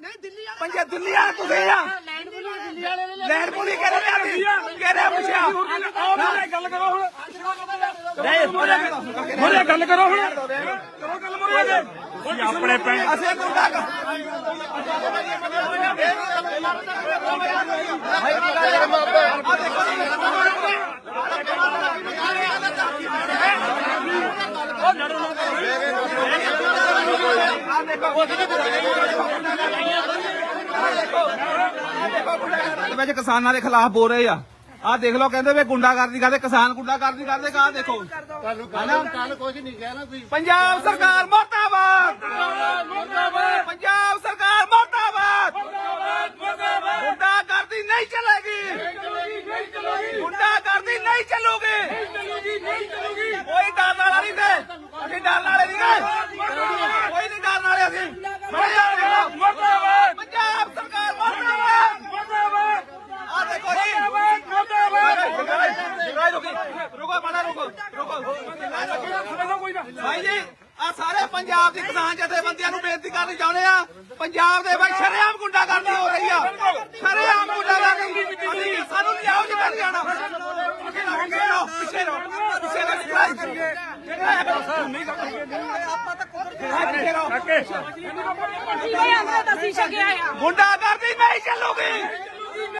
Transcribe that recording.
ਨਹੀਂ ਦਿੱਲੀ ਵਾਲੇ ਦਿੱਲੀ ਤੁਸੀਂ ਆ। ਲੈਂਡ ਪੁਲਿਸ ਦਿੱਲੀ ਵਾਲੇ ਨੇ ਲਿਆਂਦੀ ਕਿਹੜੇ ਪੁੱਛਿਆ। ਆਹ ਗੱਲ ਕਰੋ ਹੁਣ। ਮੋਰੇ ਗੱਲ ਕਰੋ ਹੁਣ। ਕਰੋ। ਗੱਲ ਮੋਰੇ ਆਪਣੇ ਪਿੰਡ ਅਸੀਂ ਗੁੰਡਾ ਕਰ ਵਿੱਚ ਕਿਸਾਨਾਂ ਦੇ ਖਿਲਾਫ ਬੋਲ ਰਹੇ ਆ। ਆਹ ਦੇਖ ਲਓ, ਕਹਿੰਦੇ ਵੇ ਗੁੰਡਾਗਰਦੀ ਕਰਦੇ, ਕਿਸਾਨ ਗੁੰਡਾਗਰਦੀ ਕਰਦੇ ਕਾ ਦੇਖੋ। ਤੁਹਾਨੂੰ ਕੱਲ ਕੁਝ ਨਹੀਂ ਕਹਿਣਾ ਤੁਸੀਂ ਪੰਜਾਬ ਸਰਕਾਰ ਮਰਦਾਬਾਦ! ਪੰਜਾਬ ਸਰਕਾਰ ਮਰਦਾਬਾਦ! ਗੁੰਡਾਗਰਦੀ ਨਹੀਂ ਚਲੇਗੀ। ਚੱਲੇਗੀ ਗੁੰਡਾਗਰਦੀ ਨਹੀਂ ਚੱਲੂਗੀ। ਕੋਈ ਡਰਨ ਵਾਲਾ ਨਹੀਂ ਤੇ ਅਸੀਂ ਡਰਨ ਵਾਲੇ ਨਹੀਂ ਗਏ ਕੋਈ ਨਹੀਂ ਡਰਨ ਵਾਲੇ ਅਸੀਂ ਮਰਦਾਬਾਦ ਪੰਜਾਬ ਸਰਕਾਰ ਮਰਦਾਬਾਦ ਆ ਦੇਖੋ ਜੀ ਰੁਕੋ ਮਾੜਾ ਰੁਕੋ ਰੁਕੋ। ਭਾਈ ਜੀ ਆ ਸਾਰੇ ਪੰਜਾਬ ਦੀ ਕਿਸਾਨ ਜਥੇਬੰਦੀਆਂ ਨੂੰ ਬੇਨਤੀ ਕਰਨੀ ਚਾਹੁੰਦੇ ਆ। ਪੰਜਾਬ ਦੇ ਵਿੱਚ ਸ਼ਰੇਆਮ ਗੁੰਡਾਗਰਦੀ ਹੋ ਰਹੀ ਆ। ਸ਼ਰੇਆਮ ਗੁੰਡਾਗਰਦੀ। ਸਾਨੂੰ ਲਿਆਓ ਜਿੱਦਾਂ ਨਹੀਂ ਜਾਣਾ ਅੱਗੇ ਰਹੋ ਪਿੱਛੇ ਰਹੋ ਪਿੱਛੇ ਰਹੋ ਪਿੱਛੇ ਰਹੋ। ਨਹੀਂ ਪਿੱਛੇ ਰਹੋ ਅਸੀਂ ਛਕਿਆ ਆ। ਗੁੰਡਾਗਰਦੀ ਨਹੀਂ ਚੱਲੂਗੀ